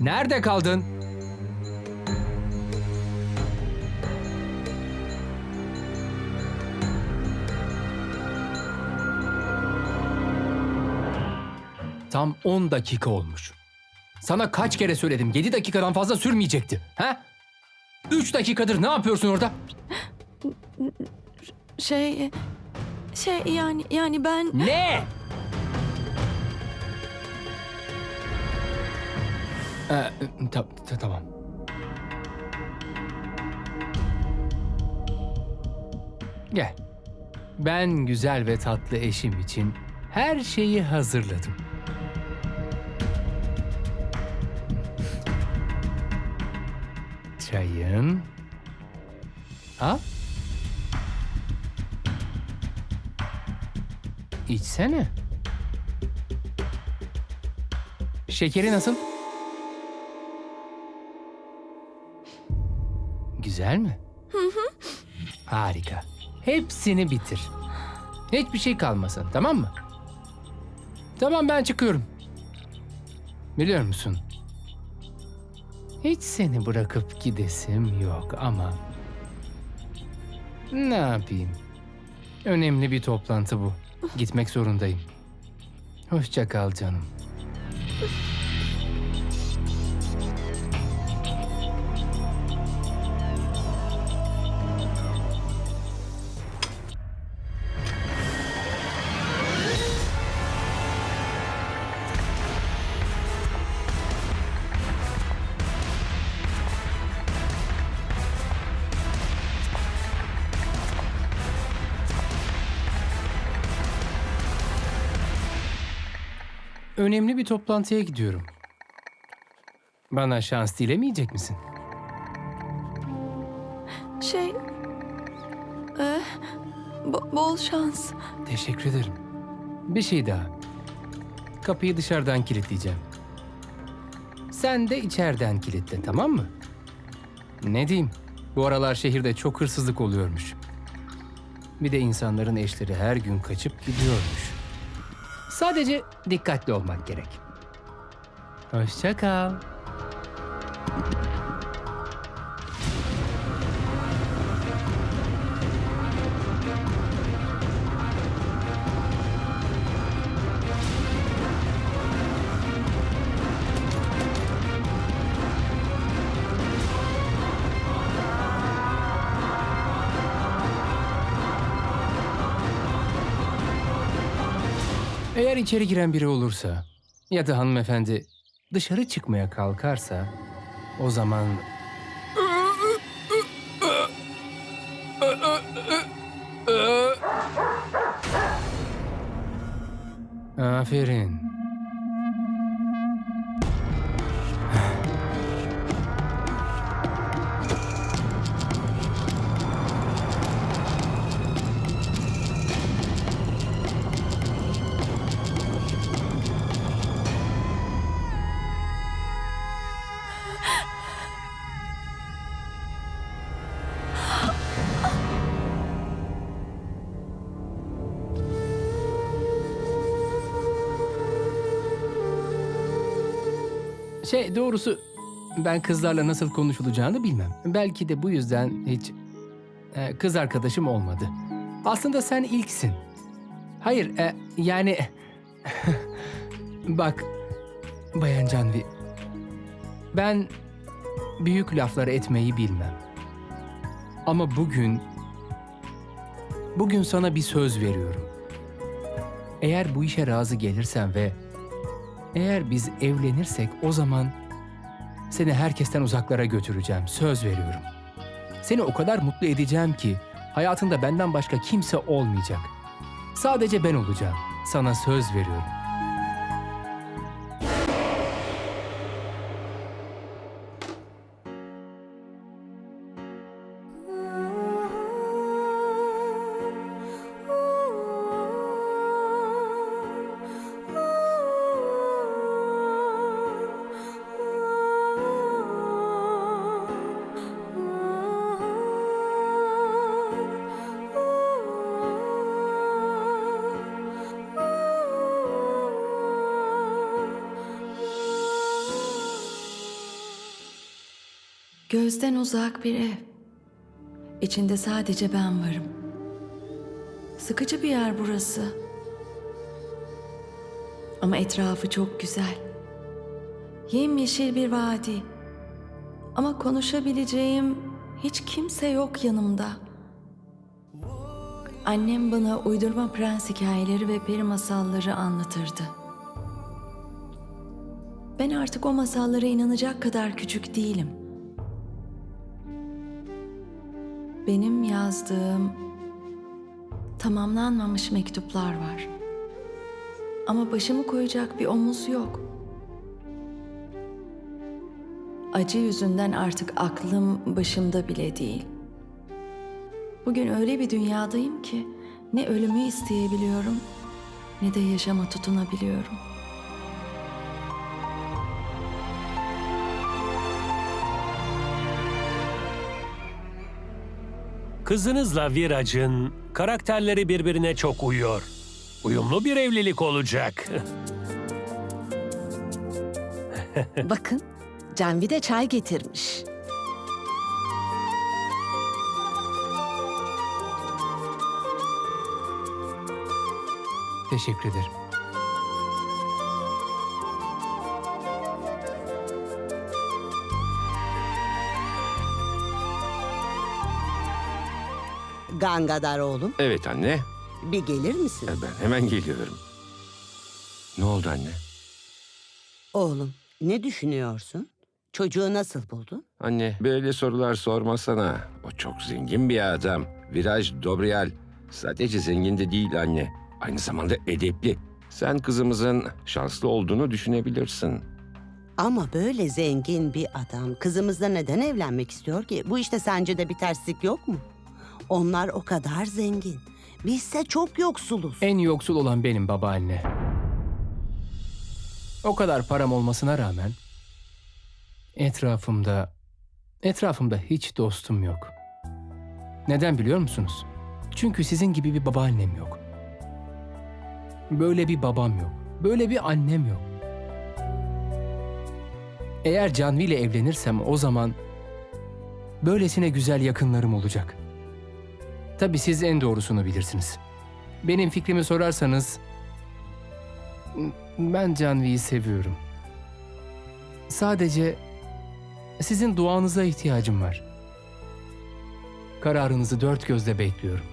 Nerede kaldın? Tam 10 dakika olmuş. Sana kaç kere söyledim 7 dakikadan fazla sürmeyecekti. Ha? 3 dakikadır ne yapıyorsun orada? Şey şey yani yani ben Ne? Ee, ta- ta- tamam. Gel. Ben güzel ve tatlı eşim için her şeyi hazırladım. Çayın. Ha? İçsene. Şekeri nasıl? Güzel mi? Hı hı. Harika. Hepsini bitir. Hiçbir şey kalmasın, tamam mı? Tamam ben çıkıyorum. Biliyor musun? Hiç seni bırakıp gidesim yok ama... Ne yapayım? Önemli bir toplantı bu. Gitmek zorundayım. Hoşça kal canım. Önemli bir toplantıya gidiyorum. Bana şans dilemeyecek misin? şey e, bo- bol şans. Teşekkür ederim. Bir şey daha. Kapıyı dışarıdan kilitleyeceğim. Sen de içeriden kilitle, tamam mı? Ne diyeyim? Bu aralar şehirde çok hırsızlık oluyormuş. Bir de insanların eşleri her gün kaçıp gidiyormuş. Sadece dikkatli olmak gerek. Hoşça kal. Eğer içeri giren biri olursa ya da hanımefendi dışarı çıkmaya kalkarsa o zaman... Aferin. Şey doğrusu ben kızlarla nasıl konuşulacağını bilmem. Belki de bu yüzden hiç e, kız arkadaşım olmadı. Aslında sen ilksin. Hayır e, yani bak Bayan Canvi ben büyük laflar etmeyi bilmem. Ama bugün bugün sana bir söz veriyorum. Eğer bu işe razı gelirsen ve eğer biz evlenirsek o zaman seni herkesten uzaklara götüreceğim. Söz veriyorum. Seni o kadar mutlu edeceğim ki hayatında benden başka kimse olmayacak. Sadece ben olacağım. Sana söz veriyorum. Gözden uzak bir ev. İçinde sadece ben varım. Sıkıcı bir yer burası. Ama etrafı çok güzel. Yemyeşil bir vadi. Ama konuşabileceğim hiç kimse yok yanımda. Annem bana uydurma prens hikayeleri ve peri masalları anlatırdı. Ben artık o masallara inanacak kadar küçük değilim. Benim yazdığım tamamlanmamış mektuplar var. Ama başımı koyacak bir omuz yok. Acı yüzünden artık aklım başımda bile değil. Bugün öyle bir dünyadayım ki ne ölümü isteyebiliyorum ne de yaşama tutunabiliyorum. Kızınızla Virac'ın karakterleri birbirine çok uyuyor. Uyumlu bir evlilik olacak. Bakın, Canvi de çay getirmiş. Teşekkür ederim. Gangadar oğlum, Evet anne. bir gelir misin? Ben hemen geliyorum. Ne oldu anne? Oğlum, ne düşünüyorsun? Çocuğu nasıl buldun? Anne böyle sorular sormasana. O çok zengin bir adam. Viraj Dobriyal. Sadece zengin de değil anne. Aynı zamanda edepli. Sen kızımızın şanslı olduğunu düşünebilirsin. Ama böyle zengin bir adam kızımızla neden evlenmek istiyor ki? Bu işte sence de bir terslik yok mu? Onlar o kadar zengin. Bizse çok yoksuluz. En yoksul olan benim babaanne. O kadar param olmasına rağmen etrafımda etrafımda hiç dostum yok. Neden biliyor musunuz? Çünkü sizin gibi bir babaannem yok. Böyle bir babam yok. Böyle bir annem yok. Eğer Canvi ile evlenirsem o zaman böylesine güzel yakınlarım olacak. Tabii siz en doğrusunu bilirsiniz. Benim fikrimi sorarsanız ben Canvi'yi seviyorum. Sadece sizin duanıza ihtiyacım var. Kararınızı dört gözle bekliyorum.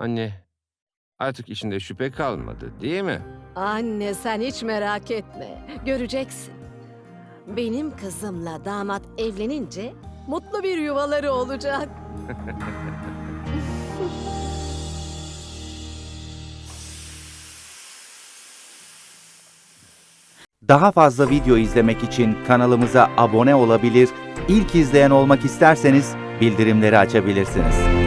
Anne artık içinde şüphe kalmadı değil mi? Anne sen hiç merak etme. Göreceksin. Benim kızımla damat evlenince mutlu bir yuvaları olacak. Daha fazla video izlemek için kanalımıza abone olabilir, ilk izleyen olmak isterseniz bildirimleri açabilirsiniz.